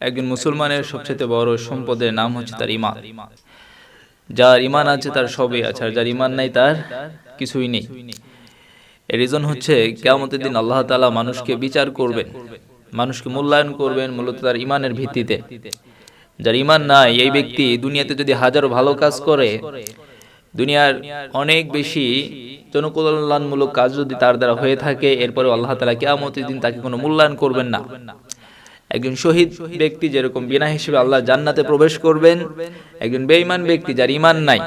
একজন মুসলমানের সবচেয়ে বড় সম্পদের নাম হচ্ছে তার ইমান যার ইমান আছে তার সবই আছে, আর যার ইমান নাই তার কিছুই নেই। রিজন হচ্ছে কেয়ামতের দিন আল্লাহ তাআলা মানুষকে বিচার করবেন, মানুষকে মূল্যায়ন করবেন মূলত তার ইমানের ভিত্তিতে। যার ইমান নাই, এই ব্যক্তি দুনিয়াতে যদি হাজারো ভালো কাজ করে, দুনিয়ার অনেক বেশি জনকল্যাণমূলক কাজ যদি তার দ্বারা হয়ে থাকে এরপরে আল্লাহ তালা কেয়ামতের দিন তাকে কোনো মূল্যায়ন করবেন না। একজন শহীদ ব্যক্তি যেরকম বিনা হিসেবে আল্লাহ জান্নাতে প্রবেশ করবেন, একজন বেঈমান ব্যক্তি যার ইমান নাই,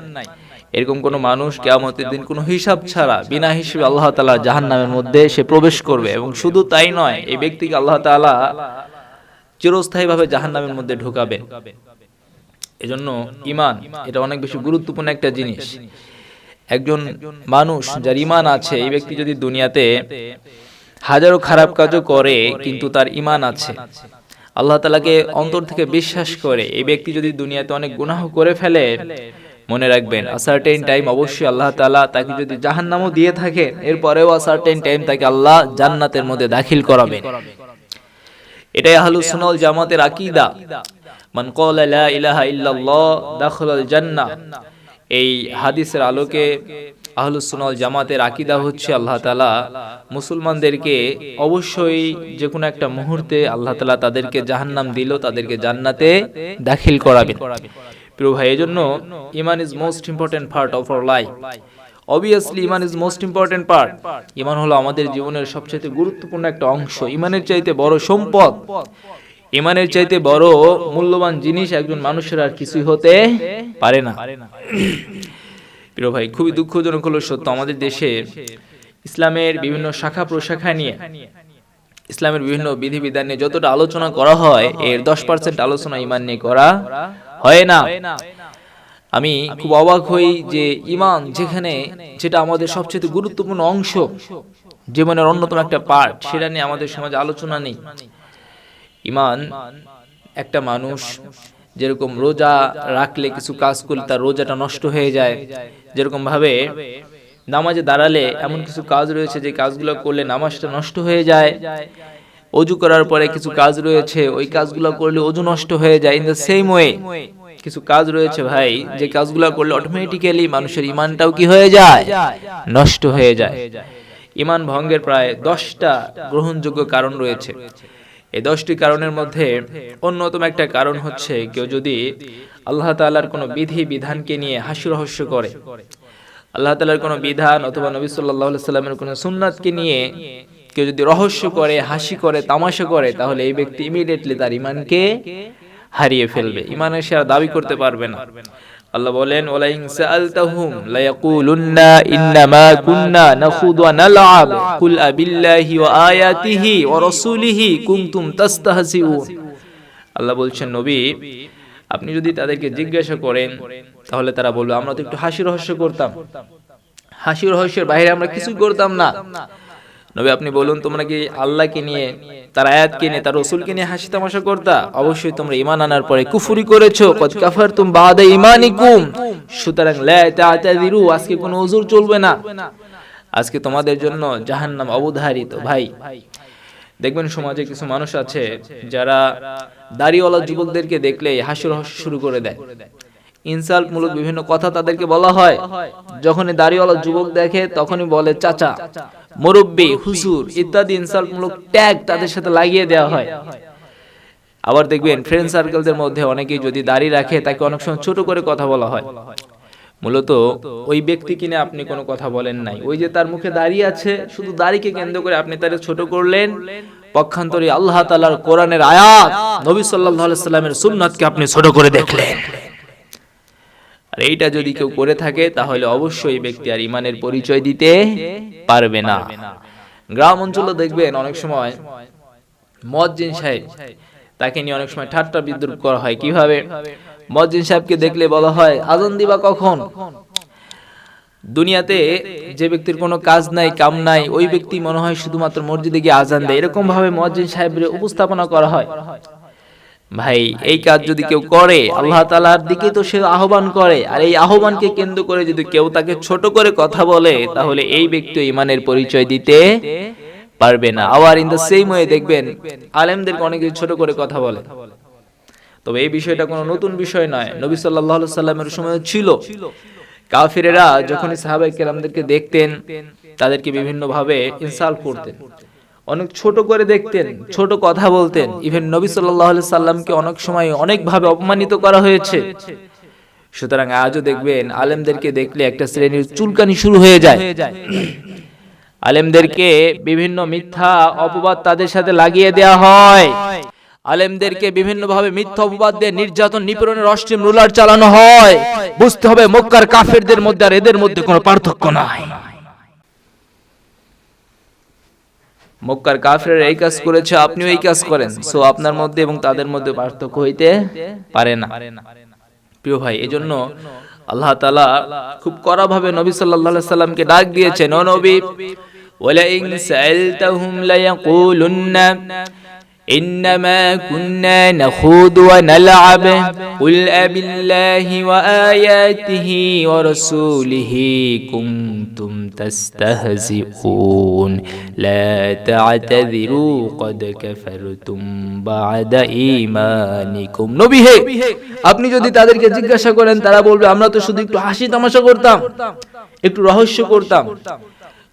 এরকম কোন মানুষ কেয়ামতের দিন কোনো হিসাব ছাড়া বিনা হিসেবে আল্লাহ তালা জাহান নামের মধ্যে সে প্রবেশ করবে এবং শুধু তাই নয়, এই ব্যক্তিকে আল্লাহ তালা চিরস্থায়ীভাবে জাহান নামের মধ্যে ঢোকাবেন। এজন্য ইমান এটা অনেক বেশি গুরুত্বপূর্ণ একটা জিনিস। একজন মানুষ যার ইমান আছে, এই ব্যক্তি যদি দুনিয়াতে হাজারো খারাপ কাজও করে কিন্তু তার ইমান আছে। আল্লাহ তালাকে অন্তর থেকে বিশ্বাস করে এই ব্যক্তি যদি দুনিয়াতে অনেক গুনাহ করে ফেলে মনে রাখবেন আসার্টেন টাইম অবশ্যই আল্লাহ তালা তাকে যদি জাহান্নামও দিয়ে থাকে এরপরেও আসার্টেন টাইম তাকে আল্লাহ জান্নাতের মধ্যে দাখিল করাবেন। এটাই আহলুস সুন্নাহ ওয়াল জামাতের আকীদা। মান ইলাহা ইল্লাল্লাহ দাখালাল জান্নাহ। এই হাদিসের আলোকে আহলুস সুন্নাহ ওয়াল জামাতের আকিদা হচ্ছে আল্লাহ তালা মুসলমানদেরকে অবশ্যই যে কোনো একটা মুহূর্তে আল্লাহ তালা তাদেরকে জাহান্নাম দিল, তাদেরকে জান্নাতে দাখিল করাবেন। প্রিয় ভাই, এজন্য iman is most important part of our life obviously iman is most important part ইমান হলো আমাদের জীবনের সবচেয়ে গুরুত্বপূর্ণ একটা অংশ। ইমানের চাইতে বড় সম্পদ। ইমানের চাইতে বড় মূল্যবান জিনিস একজন মানুষের আর কিছুই হতে পারে না। প্রিয় ভাই, খুবই দুঃখজনক হলো সত্য, আমাদের দেশে ইসলামের বিভিন্ন শাখা প্রশাখা নিয়ে, ইসলামের বিভিন্ন বিধিবিধান নিয়ে যতটা আলোচনা করা হয়, এর দশ পার্সেন্ট আলোচনা ইমান নিয়ে করা হয় না। আমি খুব অবাক হই যে ইমান যেখানে, যেটা আমাদের সবচেয়ে গুরুত্বপূর্ণ অংশ, জীবনের অন্যতম একটা পার্ট সেটা নিয়ে আমাদের সমাজে আলোচনা নেই। ইমান একটা মানুষ যেরকম রোজা রাখলে কিছু কাজ করলে তার রোজাটা নষ্ট হয়ে যায়। যেরকম ভাবে নামাজে দাঁড়ালে এমন কিছু কাজ রয়েছে যে কাজগুলো করলে নামাজটা নষ্ট হয়ে যায়। অজু করার পরে কিছু কাজ রয়েছে, ওই কাজগুলো করলে অজু নষ্ট হয়ে যায়। ইন দ্য সেম ওয়ে কিছু কাজ রয়েছে ভাই, যে কাজগুলো করলে অটোমেটিক্যালি মানুষের ইমানটাও কি হয়ে যায়? নষ্ট হয়ে যায়। ইমান ভঙ্গের প্রায় দশটা গ্রহণযোগ্য কারণ রয়েছে। এই দশটি কারণের মধ্যে অন্যতম একটা কারণ হচ্ছে কেউ যদি আল্লাহ তাআলার কোনো বিধি বিধানকে নিয়ে হাসি রহস্য করে, আল্লাহ তাআলার কোনো বিধান অথবা নবী আলাইহি সাল্লামের কোনো সুন্নাতকে নিয়ে কেউ যদি রহস্য করে, হাসি করে, তামাশা করে, তাহলে এই ব্যক্তি ইমিডিয়েটলি তার ইমানকে হারিয়ে ফেলবে। ইমানের সে আর দাবি করতে পারবে না। আল্লাহ বলেন ওয়ালাইন সাআলতাহুম লা ইয়াকুলুন্না ইন্নামা কুন্না নাখুদু ওয়া নালআব। কুল আবিল্লাহি ওয়া আয়াতিহি ওয়া রাসূলিহি কুনতুম আল্লাহ বলছেন, নবী, আপনি যদি তাদেরকে জিজ্ঞাসা করেন, তাহলে তারা বলবে, আমরা তো একটু হাসি রহস্য করতাম। হাসি রহস্যের বাইরে আমরা কিছু করতাম না। নবী, আপনি বলুন, তোমরা কি আল্লাহকে নিয়ে, তার আয়াতকে নিয়ে, তার রসুলকে নিয়ে হাসি তামাশা করতা? অবশ্যই তোমরা ইমান আনার পরে কুফুরি করেছ। কদ কাফারতুম বাদা ইমানিকুম সুতরাং লা তা'তাযিরু, আজকে কোনো উযুর চলবে না। আজকে তোমাদের জন্য জাহান্নাম অবধারিত, ভাই। দেখবেন সমাজে কিছু মানুষ আছে, যারা দাড়িওয়ালা যুবকদেরকে দেখলে হাসি রহস্য শুরু করে দেয়। ইনসাল্ট মূলক বিভিন্ন কথা তাদেরকে বলা হয়। যখনই দাড়িওয়ালা যুবক দেখে, তখনই বলে, চাচা মুরব্বী, হুজুর ইত্যাদি ইনসাল্ট মূলক ট্যাগ তাদের সাথে লাগিয়ে দেওয়া হয়। আবার দেখবেন ফ্রেন্ড সার্কেলদের মধ্যে অনেকেই যদি দাড়ি রাখে, তাকে অনেক সময় ছোট করে কথা বলা হয়। মূলত ওই ব্যক্তি কিনে আপনি কোনো কথা বলেন নাই। ওই যে তার মুখে দাঁড়িয়ে আছে, শুধু দাড়িকে কেন্দ্র করে আপনি তারে ছোট করলেন, পক্ষান্তরে আল্লাহ তাআলার কোরআনের আয়াত, নবী আলাইহি সাল্লামের সুন্নাতকে আপনি ছোট করে দেখলেন। আর এইটা যদি কেউ করে থাকে, তাহলে অবশ্যই ব্যক্তি আর ইমানের পরিচয় দিতে পারবে না। গ্রাম অঞ্চলে দেখবেন অনেক সময় মজ্জিন সাহেব, তাকে নিয়ে অনেক সময় ঠাট্টা বিদ্রুপ করা হয়। কীভাবে? মজ্জিন সাহেবকে দেখলে বলা হয়, আজান দিবা কখন? দুনিয়াতে যে ব্যক্তির কোনো কাজ নাই, কাম নাই, ওই ব্যক্তি মনে হয় শুধুমাত্র মসজিদে গিয়ে আজান দেয়। এরকম ভাবে মজ্জিন সাহেবের উপস্থাপনা করা হয়। ভাই এই কাজ যদি কেউ করে আল্লাহ তালার দিকে তো সে আহ্বান করে। আর এই আহ্বানকে কেন্দ্র করে যদি কেউ তাকে ছোট করে কথা বলে তাহলে এই ব্যক্তি ইমানের পরিচয় দিতে পারবে না। আবার ইন দ্য সেম ওয়ে দেখবেন আলেমদেরকে অনেকে ছোট করে কথা বলে। তবে এই বিষয়টা কোনো নতুন বিষয় নয়। নবী সাল্লাহ সাল্লামের সময় ছিল কাফিরেরা যখনই সাহাবাই কেরামদেরকে দেখতেন তাদেরকে বিভিন্নভাবে ইনসাল্ট করতেন। অনেক ছোট করে দেখতেন, ছোট কথা বলতেন। ইভেন নবী সাল্লাহ সাল্লামকে অনেক সময় অনেকভাবে অপমানিত করা হয়েছে। সুতরাং আজও দেখবেন আলেমদেরকে দেখলে একটা শ্রেণির চুলকানি শুরু হয়ে যায়। আলেমদেরকে বিভিন্ন মিথ্যা অপবাদ তাদের সাথে লাগিয়ে দেয়া হয়। আলেমদেরকে বিভিন্নভাবে মিথ্যা অপবাদ দিয়ে নির্যাতন, নিপীড়নের অষ্টম রুলার চালানো হয়। বুঝতে হবে মক্কার কাফেরদের মধ্যে আর এদের মধ্যে কোনো পার্থক্য নাই। মক্কার কাফের এই কাজ করেছে, আপনিও এই কাজ করেন। সো আপনার মধ্যে এবং তাদের মধ্যে পার্থক্য হইতে পারে না। প্রিয় ভাই, এজন্য আল্লাহ তালা খুব কড়া ভাবে নবী সাল্লাহ সাল্লামকে ডাক দিয়েছেন, ও নবী ওয়ালা সাইলতাহুম সাআলতাহুম লা ইয়াকুলুন্না إنما كنا نخوض ونلعب قل أبالله وآياته ورسوله كنتم تستهزئون لا تعتذروا قد كفرتم بعد إيمانكم নবী হে আপনি যদি তাদেরকে জিজ্ঞাসা করেন তারা বলবে আমরা তো শুধু একটু হাসি তামাশা করতাম একটু রহস্য করতাম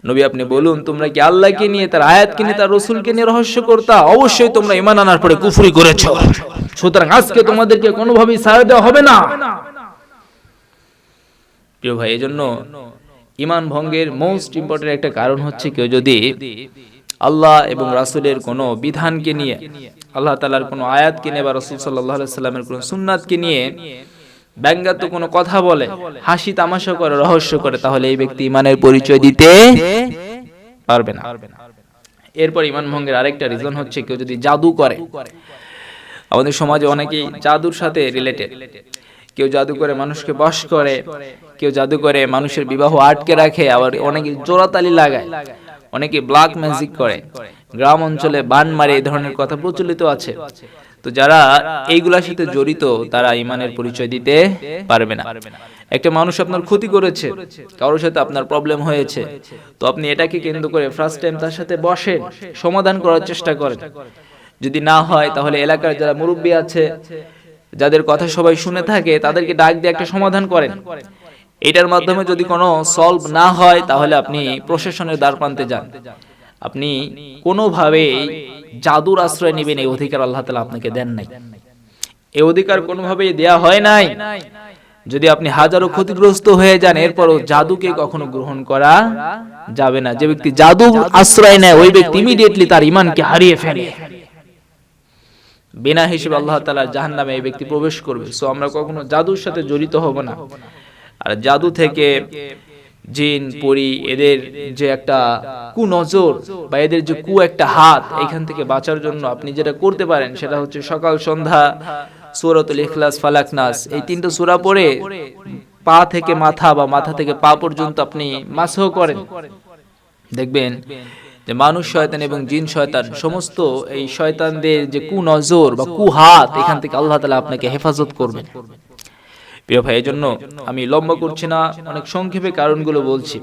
নবী আপনি বলুন, তোমরা কি আল্লাহকে নিয়ে, তার আয়াতকে নিয়ে, তার রসুলকে নিয়ে রহস্য করতা? অবশ্যই তোমরা ইমান আনার পরে কুফরি করেছ। সুতরাং আজকে তোমাদেরকে কোনোভাবেই সাড়া দেওয়া হবে না। প্রিয় ভাই ইমান ভঙ্গের মোস্ট ইম্পর্টেন্ট একটা কারণ হচ্ছে কেউ যদি আল্লাহ এবং রাসুলের কোনো বিধানকে নিয়ে, আল্লাহ তালার কোনো আয়াতকে নিয়ে বা রসুল সাল্লাহ সাল্লামের কোনো সুন্নাতকে নিয়ে ব্যঙ্গাত্ম কোনো কথা বলে হাসি তামাশা করে রহস্য করে তাহলে এই ব্যক্তি ইমানের পরিচয় দিতে পারবে না। এরপর ইমান ভঙ্গের আরেকটা রিজন হচ্ছে কেউ যদি জাদু করে। আমাদের সমাজে অনেকেই জাদুর সাথে রিলেটেড কেউ জাদু করে মানুষকে বশ করে কেউ জাদু করে মানুষের বিবাহ আটকে রাখে আবার অনেকে জোড়াতালি লাগায়। অনেকে ব্ল্যাক ম্যাজিক করে। গ্রাম অঞ্চলে বান মারে এই ধরনের কথা প্রচলিত আছে। তো যারা এইগুলার সাথে জড়িত, তারা ইমানের পরিচয় দিতে পারবে না। একটা মানুষ আপনার ক্ষতি করেছে, কারোর সাথে আপনার প্রবলেম হয়েছে, তো আপনি এটাকে কেন্দ্র করে ফার্স্ট টাইম তার সাথে বসেন, সমাধান করার চেষ্টা করেন। যদি না হয়, তাহলে এলাকার যারা মুরব্বী আছে, যাদের কথা সবাই শুনে থাকে, তাদেরকে ডাক দিয়ে একটা সমাধান করেন। এটার মাধ্যমে যদি কোনো সলভ না হয়, তাহলে আপনি প্রশাসনের দ্বার প্রান্তে যান। আপনি কোনোভাবেই জাদুর আশ্রয় নেবেন এই অধিকার আল্লাহ তালা আপনাকে দেন নাই। এই অধিকার কোনোভাবেই দেয়া হয় নাই। যদি আপনি হাজারো ক্ষতিগ্রস্ত হয়ে যান এরপরও জাদুকে কখনো গ্রহণ করা যাবে না। যে ব্যক্তি জাদু আশ্রয় নেয় ওই ব্যক্তি ইমিডিয়েটলি তার ইমানকে হারিয়ে ফেলে। বিনা হিসেবে আল্লাহ তালা জাহান নামে এই ব্যক্তি প্রবেশ করবে। সো আমরা কখনো জাদুর সাথে জড়িত হব না। আর জাদু থেকে জিন পরি এদের যে একটা কুনজর বা এদের যে কু একটা হাত এখান থেকে বাঁচার জন্য আপনি যেটা করতে পারেন সেটা হচ্ছে সকাল সন্ধ্যা সুরাতুল ইখলাস ফালাক নাস এই তিনটা সূরা পড়ে পা থেকে মাথা বা মাথা থেকে পা পর্যন্ত আপনি মাসহ করেন। দেখবেন যে মানুষ শয়তান এবং জিন শয়তান সমস্ত এই শয়তানদের যে কুনজর বা কুহাত এখান থেকে আল্লাহ তালা আপনাকে হেফাজত করবেন। প্রিয় ভাই জন্য আমি লম্বা করছি না, অনেক সংক্ষেপে কারণগুলো বলছি।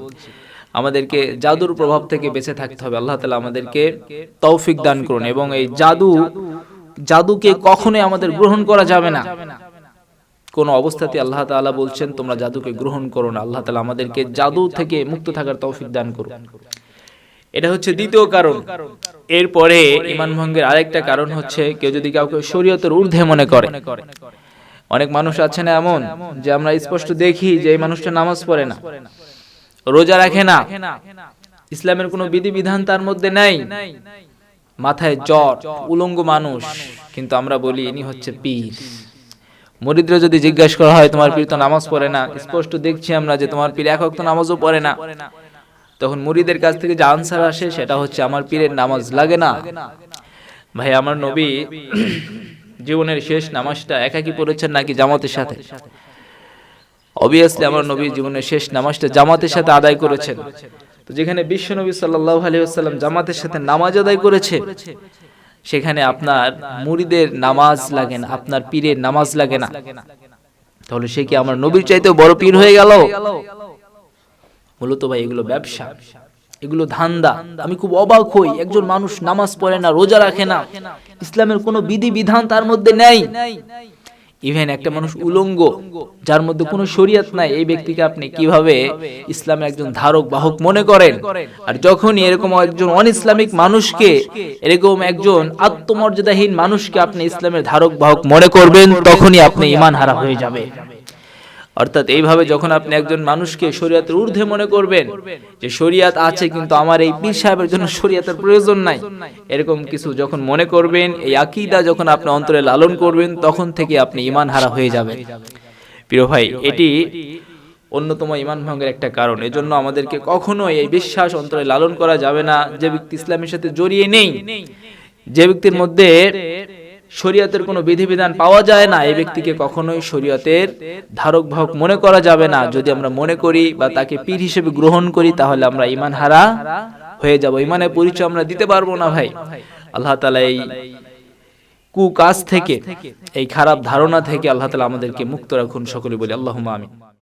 আমাদেরকে জাদুর প্রভাব থেকে বেঁচে থাকতে হবে। আল্লাহ তালা আমাদেরকে তৌফিক দান করুন এবং এই জাদু, জাদুকে কখনোই আমাদের গ্রহণ করা যাবে না। কোন অবস্থাতে আল্লাহ তাআলা বলছেন, তোমরা জাদুকে গ্রহণ করো না। আল্লাহ তালা আমাদেরকে জাদু থেকে মুক্ত থাকার তৌফিক দান করুন। এটা হচ্ছে দ্বিতীয় কারণ। এরপরে ইমান ভঙ্গের আরেকটা কারণ হচ্ছে, কেউ যদি কাউকে শরীয়তের ঊর্ধ্বে মনে করে অনেক মানুষ আছে না এমন যে আমরা স্পষ্ট দেখি যে এই মানুষটা নামাজ পড়ে না। রোজা রাখে না। ইসলামের কোনো বিধিবিধান তার মধ্যে নাই। মাথায় জ্বর উলঙ্গ মানুষ। কিন্তু আমরা বলি ইনি হচ্ছে পীর। মরিদ্র যদি জিজ্ঞাসা করা হয়, তোমার পীর তো নামাজ পড়ে না? স্পষ্ট দেখছি আমরা যে তোমার পীর একক তো নামাজও পড়ে না। তখন মুরিদের কাছ থেকে যে আনসার আসে, সেটা হচ্ছে, আমার পীরের নামাজ লাগে না। ভাই, আমার নবী জীবনের শেষ নামাজটা একাকি পড়েছেন নাকি জামাতের সাথে? অবভিয়াসলি আমার নবী জীবনের শেষ নামাজটা জামাতের সাথে আদায় করেছেন। তো যেখানে বিশ্ব নবী সাল্লাহ আলহিহাল্লাম জামাতের সাথে নামাজ আদায় করেছে, সেখানে আপনার মুড়িদের নামাজ লাগে না, আপনার পীরের নামাজ লাগে না। তাহলে সে কি আমার নবীর চাইতেও বড় পীর হয়ে গেল? মূলত ভাই, এগুলো ব্যবসা। এগুলো ধান্দা। আমি খুব অবাক হই, একজন মানুষ নামাজ পড়ে না, রোজা রাখে না। ইসলামের কোনো বিধি বিধান তার মধ্যে নেই। ইভেন একটা মানুষ উলঙ্গ, যার মধ্যে কোনো শরিয়াত নাই, এই ব্যক্তিকে আপনি কীভাবে ইসলামের একজন ধারক, বাহক মনে করেন? আর যখনই এরকম একজন অন ইসলামিক মানুষকে, এরকম একজন আত্মমর্যাদাহীন মানুষকে আপনি ইসলামের ধারক, বাহক মনে করবেন, তখনই আপনি ইমান হারা হয়ে যাবে। অর্থাৎ এইভাবে যখন আপনি একজন মানুষকে শরীয়তের ঊর্ধ্বে মনে করবেন যে শরীয়ত আছে কিন্তু আমার এই পীর সাহেবের জন্য শরীয়তের প্রয়োজন নাই, এরকম কিছু যখন মনে করবেন, এই আকীদা যখন আপনি অন্তরে লালন করবেন, তখন থেকে আপনি ইমান হারা হয়ে যাবেন। প্রিয় ভাই, এটি অন্যতম ইমান ভঙ্গের একটা কারণ। এজন্য আমাদেরকে কখনোই এই বিশ্বাস অন্তরে লালন করা যাবে না। যে ব্যক্তি ইসলামের সাথে জড়িয়ে নেই, যে ব্যক্তির মধ্যে শরীয়তের কোনো বিধিবিধান পাওয়া যায় না, এই ব্যক্তিকে কখনোই শরীয়তের ধারক ভাবক মনে করা যাবে না। যদি আমরা মনে করি বা তাকে পীর হিসেবে গ্রহণ করি, তাহলে আমরা ইমান হারা হয়ে যাব। ইমানের পরিচয় আমরা দিতে পারব না ভাই। আল্লাহ তালা এই কুকাজ থেকে, এই খারাপ ধারণা থেকে আল্লাহ তালা আমাদেরকে মুক্ত রাখুন। সকলে বলি আল্লাহ আমি